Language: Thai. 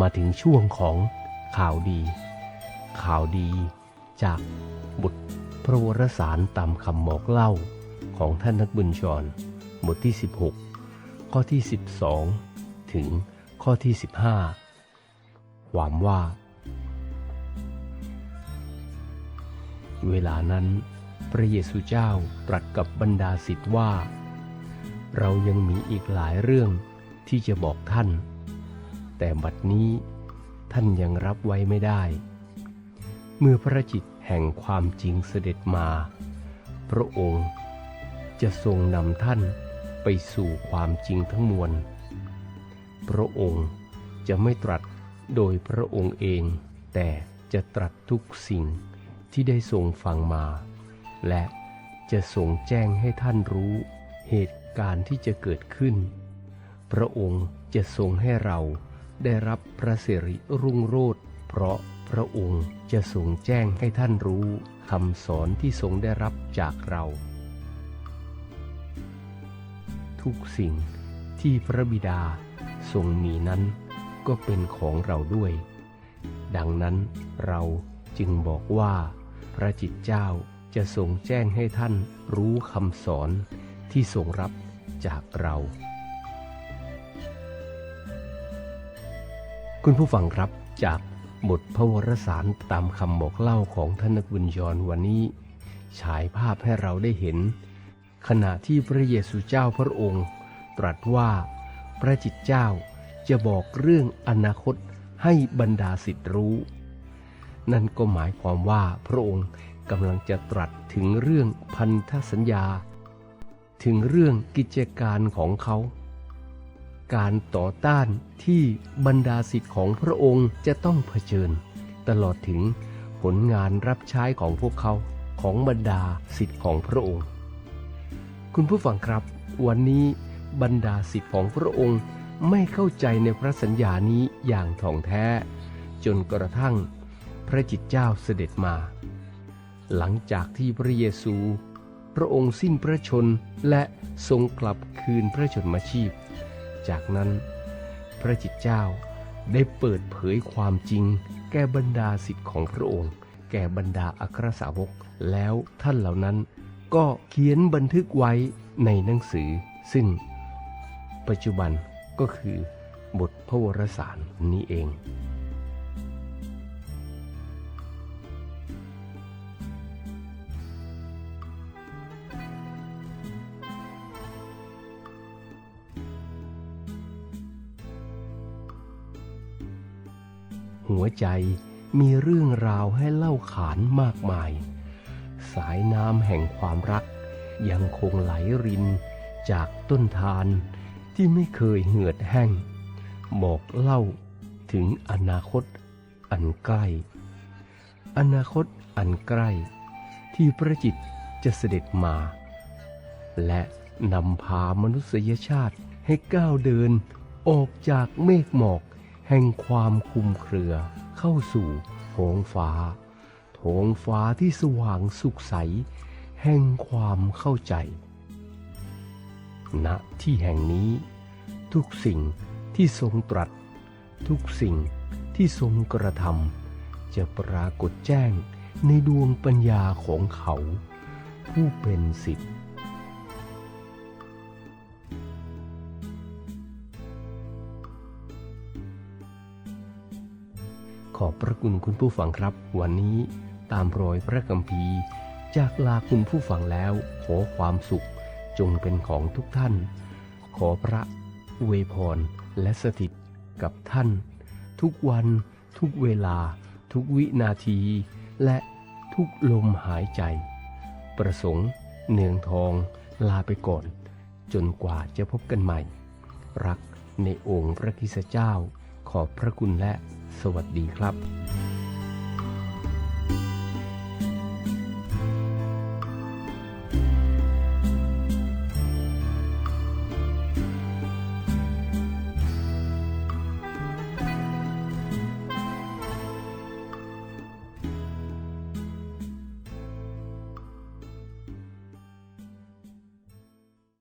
มาถึงช่วงของข่าวดี ข่าวดีจากบทพระวรสารตามคำบอกเล่าของท่านนักบุญชรบทที่ 16 ข้อที่ 12 ถึงข้อที่ 15 ความว่า เวลานั้น พระเยซูเจ้าตรัสกับบรรดาศิษย์ว่า เรายังมีอีกหลายเรื่องที่จะบอกท่าน แต่บัดนี้ท่านยังรับไว้ไม่ได้ เมื่อพระจิตแห่งความจริงเสด็จมา พระองค์จะทรงนำท่านไปสู่ความจริงทั้งมวล พระองค์จะไม่ตรัสโดยพระองค์เอง แต่จะตรัสทุกสิ่งที่ได้ทรงฟังมา และจะทรงแจ้งให้ท่านรู้เหตุการณ์ที่จะเกิดขึ้น พระองค์จะทรงให้เรา ได้รับพระสิริรุ่งโรจน์เพราะพระองค์จะทรงแจ้งให้ท่านรู้คำสอนที่ทรงได้รับจากเรา ทุกสิ่งที่พระบิดาทรงมีนั้นก็เป็นของเราด้วย ดังนั้นเราจึงบอกว่า พระจิตเจ้าจะทรงแจ้งให้ท่านรู้คำสอนที่ทรงรับจากเรา คุณผู้ฟังครับจากบทพระวรสารตามคำบอกเล่าของท่านนักบุญยรวันนี้ ฉายภาพให้เราได้เห็น ขณะที่พระเยซูเจ้าพระองค์ ตรัสว่าพระจิตเจ้าจะบอกเรื่องอนาคตให้บรรดาสิทธิรู้ นั่นก็หมายความว่าพระองค์กำลังจะตรัสถึงเรื่องพันธสัญญา ถึงเรื่องกิจการของเขา การต่อต้านที่บรรดาสิทธิ์ของพระองค์จะต้องเผชิญ ตลอดถึงผลงานรับใช้ของพวกเขาของบรรดาสิทธิ์ของพระองค์ คุณผู้ฟังครับ วันนี้บรรดาสิทธิ์ของพระองค์ไม่เข้าใจในพระสัญญานี้อย่างถ่องแท้ จนกระทั่งพระจิตเจ้าเสด็จมา หลังจากที่พระเยซู พระองค์สิ้นพระชนและทรงกลับคืนพระชนมาชีพ จากนั้น พระจิตเจ้าได้เปิดเผยความจริง แก่บรรดาสิทธิ์ของพระองค์ แก่บรรดาอัครสาวก แล้วท่านเหล่านั้นก็เขียนบันทึกไว้ในหนังสือ ซึ่ง ปัจจุบันก็คือบทพระวรสารนี้เอง หัวใจมีเรื่องราวให้เล่าขานมากมาย สายน้ำแห่งความรัก ยังคงไหลรินจากต้นทานที่ไม่เคยเหือดแห้งบอกเล่าถึงอนาคตอันใกล้ อนาคตอันใกล้ ที่พระจิตจะเสด็จมา และนำพามนุษยชาติให้ก้าวเดินออกจากเมฆหมอก แห่งความคุมเครือ เข้าสู่ท้องฟ้าท้องฟ้าที่สว่างสุขใส แห่งความเข้าใจ ณที่แห่งนี้ ทุกสิ่งที่ทรงตรัส ทุกสิ่งที่ทรงกระทำจะปรากฏแจ้งในดวงปัญญาของเขา ผู้เป็นสิทธิ์ อบพระคุณคุณผู้ฟังครับ วันนี้ตามรอยพระกัมภีร์ จากลาคุณผู้ฟังแล้วขอความสุขจงเป็นของทุกท่าน ขอพระอวพรและสถิตกับท่าน ทุกวัน ทุกเวลา ทุกวินาที และทุกลมหายใจ ประสงค์เนืองทองลาไปก่อน จนกว่าจะพบกันใหม่ รักในองค์พระคิสเจ้า ขอบพระคุณและ สวัสดีครับ